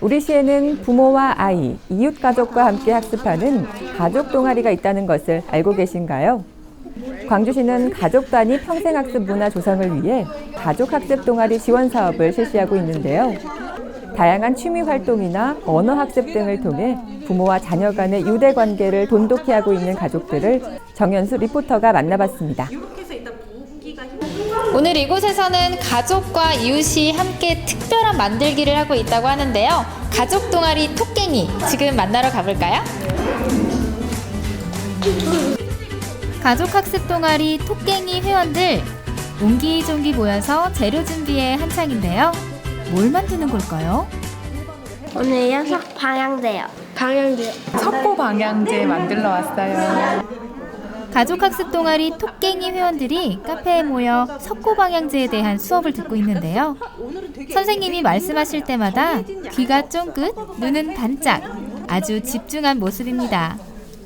우리 시에는 부모와 아이, 이웃 가족과 함께 학습하는 가족 동아리가 있다는 것을 알고 계신가요? 광주시는 가족 단위 평생학습 문화 조성을 위해 가족 학습 동아리 지원 사업을 실시하고 있는데요. 다양한 취미 활동이나 언어 학습 등을 통해 부모와 자녀 간의 유대 관계를 돈독히 하고 있는 가족들을 정현수 리포터가 만나봤습니다. 오늘 이곳에서는 가족과 이웃이 함께 특별한 만들기를 하고 있다고 하는데요. 가족 동아리 토깽이 지금 만나러 가볼까요? 가족 학습 동아리 토깽이 회원들 옹기종기 모여서 재료 준비에 한창인데요. 뭘 만드는 걸까요? 오늘 녀석 방향제요. 방향제. 석고 방향제 만들러 왔어요. 가족 학습 동아리 토깽이 회원들이 카페에 모여 석고 방향제에 대한 수업을 듣고 있는데요. 선생님이 말씀하실 때마다 귀가 쫑긋, 눈은 반짝, 아주 집중한 모습입니다.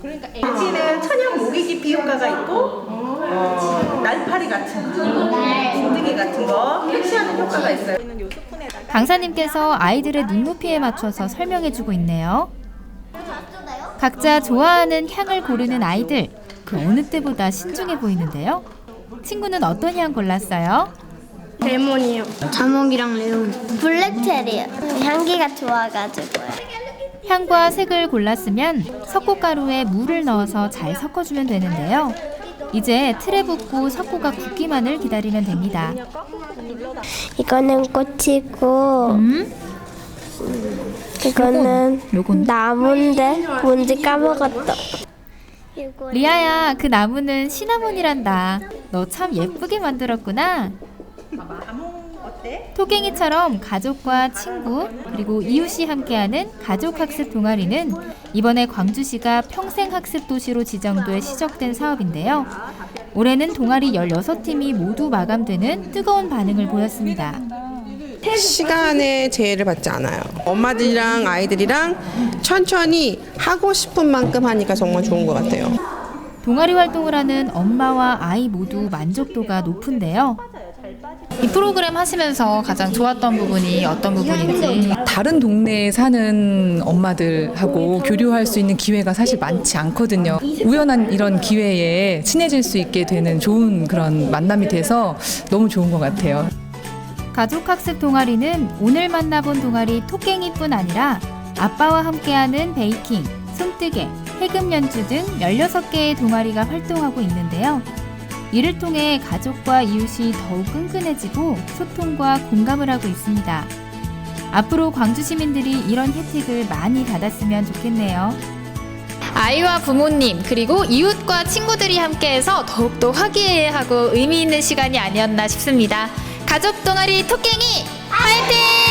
여기는 천연 모기지 비효과가 있고 어, 날파리 같은 거, 진드기 같은 거 퇴치하는 효과가 있어요. 강사님께서 아이들의 눈높이에 맞춰서 설명해주고 있네요. 각자 좋아하는 향을 고르는 아이들, 그 어느 때보다 신중해 보이는데요. 친구는 어떤 향 골랐어요? 레몬이요. 자몽이랑 레몬. 블랙체리요. 향기가 좋아가지고요. 향과 색을 골랐으면 석고가루에 물을 넣어서 잘 섞어주면 되는데요. 이제 틀에 붓고 석고가 굳기만을 기다리면 됩니다. 이거는 꽃이고 음? 이거는 요건 나무인데 뭔지 까먹었다. 리아야, 그 나무는 시나몬이란다. 너 참 예쁘게 만들었구나. 토갱이처럼 가족과 친구 그리고 이웃이 함께하는 가족 학습 동아리는 이번에 광주시가 평생 학습 도시로 지정돼 시작된 사업인데요. 올해는 동아리 16팀이 모두 마감되는 뜨거운 반응을 보였습니다. 시간의 제해를 받지 않아요. 엄마들이랑 아이들이랑 천천히 하고 싶은 만큼 하니까 정말 좋은 것 같아요. 동아리 활동을 하는 엄마와 아이 모두 만족도가 높은데요. 이 프로그램 하시면서 가장 좋았던 부분이 어떤 부분인지 다른 동네에 사는 엄마들하고 교류할 수 있는 기회가 사실 많지 않거든요. 우연한 이런 기회에 친해질 수 있게 되는 좋은 그런 만남이 돼서 너무 좋은 것 같아요. 가족 학습 동아리는 오늘 만나본 동아리 토깽이뿐 아니라 아빠와 함께하는 베이킹, 손뜨개, 해금 연주 등 16개의 동아리가 활동하고 있는데요. 이를 통해 가족과 이웃이 더욱 끈끈해지고 소통과 공감을 하고 있습니다. 앞으로 광주 시민들이 이런 혜택을 많이 받았으면 좋겠네요. 아이와 부모님 그리고 이웃과 친구들이 함께해서 더욱더 화기애애하고 의미 있는 시간이 아니었나 싶습니다. 가족 동아리 토깽이 화이팅!